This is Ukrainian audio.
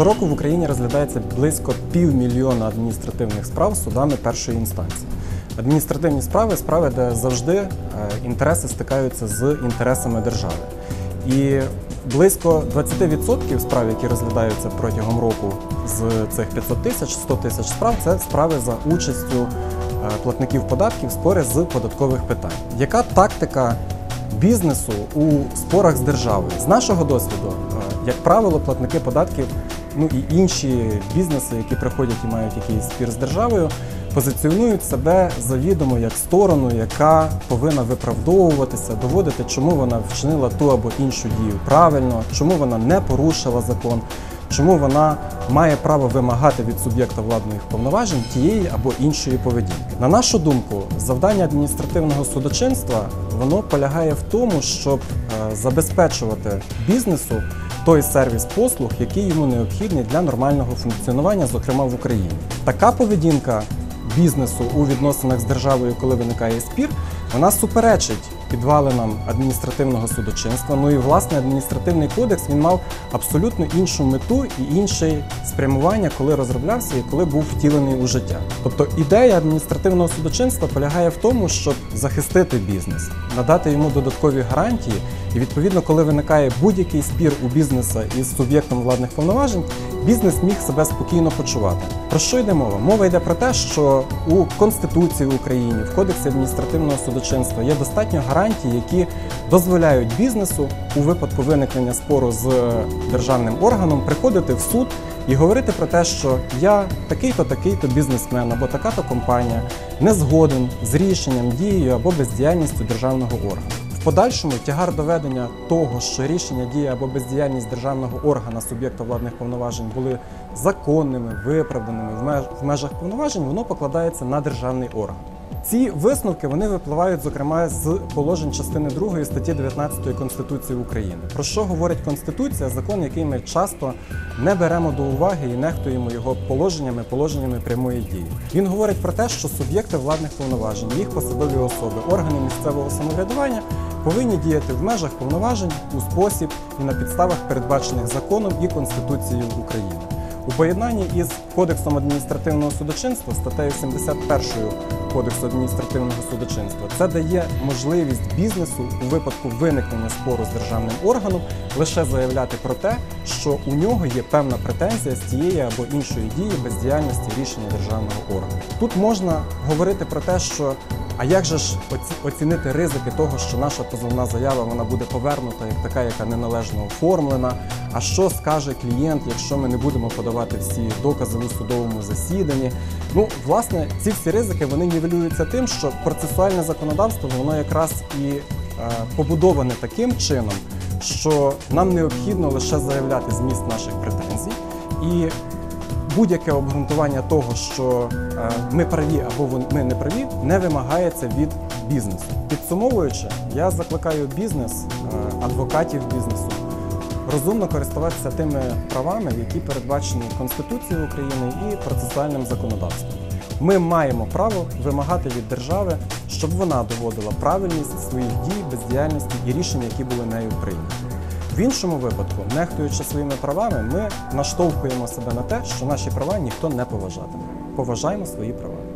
Щороку в Україні розглядається близько півмільйона адміністративних справ судами першої інстанції. Адміністративні справи справи, де завжди е, інтереси стикаються з інтересами держави. І близько 20% справ, які розглядаються протягом року з цих 500 тисяч, 100 тисяч справ, це справи за участю е, платників податків, спори з податкових питань. Яка тактика бізнесу у спорах з державою? З нашого досвіду, е, як правило, платники податків, ну і інші бізнеси, які приходять і мають якийсь спір з державою, позиціонують себе завідомо як сторону, яка повинна виправдовуватися, доводити, чому вона вчинила ту або іншу дію правильно, чому вона не порушила закон. Чому вона має право вимагати від суб'єкта владних повноважень тієї або іншої поведінки? На нашу думку, завдання адміністративного судочинства воно полягає в тому, щоб е, забезпечувати бізнесу той сервіс послуг, який йому необхідний для нормального функціонування, зокрема в Україні. Така поведінка бізнесу у відносинах з державою, коли виникає спір, вона суперечить підвалинам адміністративного судочинства. Ну і власне адміністративний кодекс він мав абсолютно іншу мету і інше спрямування, коли розроблявся і коли був втілений у життя. Тобто ідея адміністративного судочинства полягає в тому, щоб захистити бізнес, надати йому додаткові гарантії, і відповідно, коли виникає будь-який спір у бізнеса із суб'єктом владних повноважень, бізнес міг себе спокійно почувати. Про що йде мова? Мова йде про те, що у Конституції України, в Кодексі адміністративного судочинства є достатньо гарантій, які дозволяють бізнесу у випадку виникнення спору з державним органом приходити в суд і говорити про те, що я такий-то, такий-то бізнесмен або така-то компанія не згоден з рішенням, дією або бездіяльністю державного органу. Подальшому тягар доведення того, що рішення дія або бездіяльність державного органа суб'єкта владних повноважень були законними, виправданими в межах повноважень, воно покладається на державний орган. Ці висновки вони випливають зокрема з положень частини 2 статті 19 Конституції України. Про що говорить Конституція? Закон, який ми часто не беремо до уваги і нехтуємо його положеннями, положеннями прямої дії. Він говорить про те, що суб'єкти владних повноважень, їх посадові особи, органи місцевого самоврядування повинні діяти в межах повноважень у спосіб і на підставах, передбачених законом і Конституцією України. У поєднанні із Кодексом адміністративного судочинства, статтею 71 Кодексу адміністративного судочинства, це дає можливість бізнесу у випадку виникнення спору з державним органом лише заявляти про те, що у нього є певна претензія з тієї або іншої дії бездіяльності рішення державного органу. Тут можна говорити про те, що а як же ж оцінити ризики того, що наша позовна заява вона буде повернута як така, яка неналежно оформлена? А що скаже клієнт, якщо ми не будемо подавати всі докази у судовому засіданні? Ну, власне, ці всі ризики вони нівелюються тим, що процесуальне законодавство воно якраз і е, побудоване таким чином, що нам необхідно лише заявляти зміст наших претензій і будь-яке обґрунтування того, що е, ми праві або ми не праві, не вимагається від бізнесу. Підсумовуючи, я закликаю бізнес, е, адвокатів бізнесу розумно користуватися тими правами, які передбачені Конституцією України і процесуальним законодавством. Ми маємо право вимагати від держави, щоб вона доводила правильність своїх дій, бездіяльності і рішень, які були нею прийняті. Іншому випадку, нехтуючи своїми правами, ми наштовхуємо себе на те, що наші права ніхто не поважатиме. Поважаємо свої права.